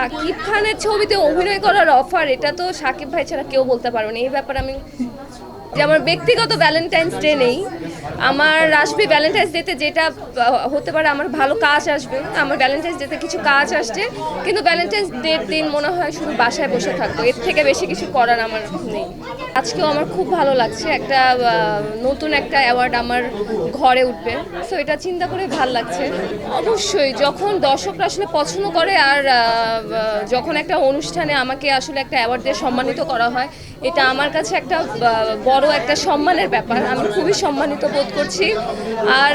সাকিব খানের ছবিতে অভিনয় করার অফার এটা তো সাকিব ভাই ছাড়া কেউ বলতে পারবে না। এই ব্যাপারে আমি যে আমার ব্যক্তিগত ভ্যালেন্টাইন্স ডে নেই আমার আসবে ভ্যালেন্টাইন্স ডেতে যেটা হতে পারে আমার ভালো কাজ আসবে আমার ভ্যালেন্টাইন্স ডেতে কিছু কাজ আসছে কিন্তু ভ্যালেন্টাইন্স ডের দিন মনে হয় শুধু বাসায় বসে থাকব এর থেকে বেশি কিছু করার আমার নেই। আজকেও আমার খুব ভালো লাগছে একটা নতুন একটা অ্যাওয়ার্ড আমার ঘরে উঠবে সো এটা চিন্তা করে ভালো লাগছে। অবশ্যই যখন দর্শকরা আসলে পছন্দ করে আর যখন একটা অনুষ্ঠানে আমাকে আসলে একটা অ্যাওয়ার্ড দিয়ে সম্মানিত করা হয় এটা আমার কাছে একটা আহ, বড় একটা সম্মানের ব্যাপার। আমি খুবই সম্মানিত বোধ করছি। আর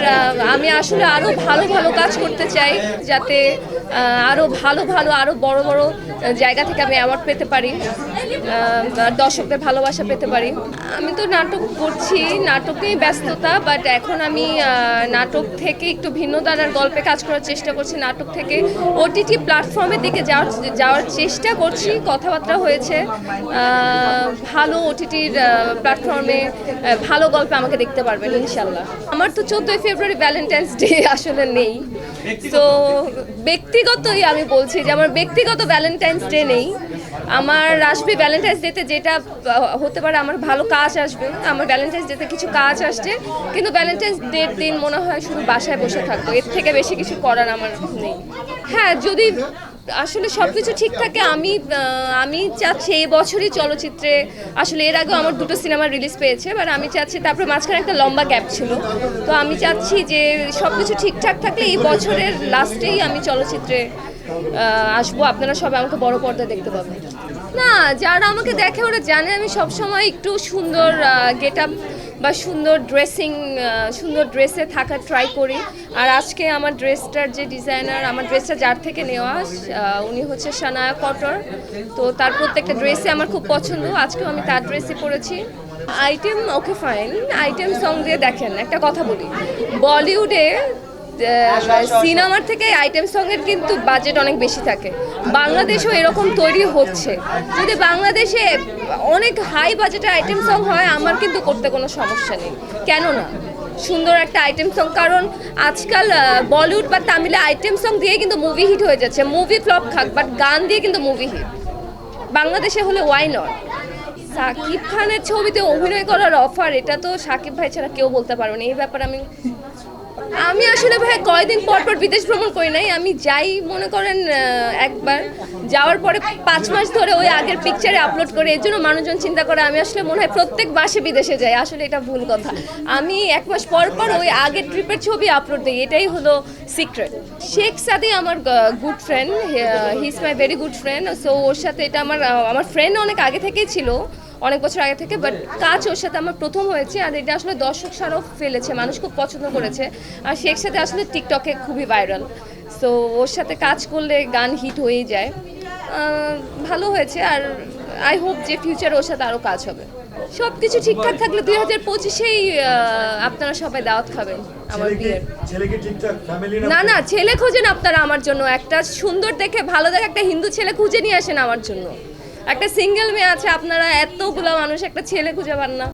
আমি আসলে আরও ভালো ভালো কাজ করতে চাই যাতে আরও ভালো ভালো আরও বড় বড় জায়গা থেকে আমি অ্যাওয়ার্ড পেতে পারি দর্শকদের ভালোবাসা পেতে পারি। আমি তো নাটক করছি, নাটক নিয়ে ব্যস্ততা বাট এখন আমি নাটক থেকে একটু ভিন্ন ধারার গল্পে কাজ করার চেষ্টা করছি। নাটক থেকে ওটিটি প্ল্যাটফর্মের দিকে যাওয়ার যাওয়ার চেষ্টা করছি। কথাবার্তা হয়েছে ভালো ওটিটির প্ল্যাটফর্মে ভালো গল্পে আমাকে দেখতে পারবেন ইনশাল্লাহ আমার তো চোদ্দোই ফেব্রুয়ারি ভ্যালেন্টাইন্স ডে আসলে নেই। তো ব্যক্তিগতই আমি বলছি যে আমার ব্যক্তিগত ভ্যালেন্টাইন্স ডে নেই। আমার আসবে ভ্যালেন্টাইন্স ডেতে যেটা হতে পারে আমার ভালো কাজ আসবে। আমার ভ্যালেন্টাইন্স ডেতে কিছু কাজ আসছে কিন্তু ভ্যালেন্টাইন্স ডের দিন মনে হয় শুধু বাসায় বসে থাকব। এর থেকে বেশি কিছু করার আমার নেই। হ্যাঁ যদি আসলে সবকিছু ঠিক থাকে। আমি আমি চাচ্ছি এই বছরই চলচ্চিত্রে, আসলে এর আগেও আমার দুটো সিনেমা রিলিজ পেয়েছে এবার আমি চাচ্ছি তারপরে মাঝখানে একটা লম্বা গ্যাপ ছিল। তো আমি চাচ্ছি যে সবকিছু ঠিকঠাক থাকলে এই বছরের লাস্টেই আমি চলচ্চিত্রে আসব। আপনারা সবাই আমাকে বড় পর্দায় দেখতে পাবেন। না, যারা আমাকে দেখে ওরা জানে আমি সবসময় একটু সুন্দর গেট আপ বা সুন্দর ড্রেসিং সুন্দর ড্রেসে থাকার ট্রাই করি। আর আজকে আমার ড্রেসটার যে ডিজাইনার আমার ড্রেসটা যার থেকে নেওয়া উনি হচ্ছে সানায়া কটর। তো তার প্রত্যেকটা ড্রেসে আমার খুব পছন্দ। আজকেও আমি তার ড্রেসই পরেছি। Item okay fine item song দিয়ে দেখেন, একটা কথা বলি। বলিউডে সিনেমার থেকে আইটেম সঙ্গের কিন্তু বাজেট অনেক বেশি থাকে। বাংলাদেশেও এরকম তৈরি হচ্ছে। যদি বাংলাদেশে অনেক হাই বাজেটের আইটেম সং হয় আমার কিন্তু করতে কোনো সমস্যা নেই। কেন না সুন্দর একটা আইটেম সং কারণ আজকাল বলিউড বা তামিলে আইটেম সং দিয়ে কিন্তু মুভি হিট হয়ে যাচ্ছে। মুভি ফ্লপ খাক বাট গান দিয়ে কিন্তু মুভি হিট বাংলাদেশে হলে ওয়াই নট সাকিব খানের ছবিতে অভিনয় করার অফার এটা তো সাকিব ভাই ছাড়া কেউ বলতে পারবে না। এই ব্যাপারে আমি আমি আসলে ভাই কয়দিন পর পর বিদেশ ভ্রমণ করি নাই। আমি যাই, মনে করেন একবার। যাওয়ার পরে পাঁচ মাস ধরে ওই আগের পিকচারে আপলোড করে। এর জন্য মানুষজন চিন্তা করে, আমি আসলে মনে হয় প্রত্যেক মাসে বিদেশে যাই। আসলে এটা ভুল কথা। আমি এক মাস পর পর ওই আগের ট্রিপের ছবি আপলোড দিই। এটাই হলো সিক্রেট শেখ সাদি আমার good friend he is my very good friend so ওর সাথে এটা আমার আমার ফ্রেন্ড অনেক আগে থেকেই ছিল। অনেক বছর আগে থেকে বাট কাজ ওর সাথে আমার প্রথম হয়েছে আর এটা আসলে দর্শক সারও ফেলেছে মানুষ খুব পছন্দ করেছে। আর শেখ সাথে আসলে টিকটকে খুবই ভাইরাল সো ওর সাথে কাজ করলে গান হিট হয়েই যায়। ভালো হয়েছে আর আই হোপ যে ফিউচার ওর সাথে আরও কাজ হবে। সব কিছু ঠিকঠাক থাকলে দুই হাজার পঁচিশেই আপনারা সবাই দাওয়াত খাবেন আমার বিয়ের। না না ছেলে খোঁজেন আপনারা আমার জন্য। একটা সুন্দর দেখে ভালো দেখে একটা হিন্দু ছেলে খুঁজে নিয়ে আসেন আমার জন্য। একটা সিঙ্গেল মেয়ে আছে আপনারা এতগুলো মানুষ একটা ছেলে খুঁজে পান না।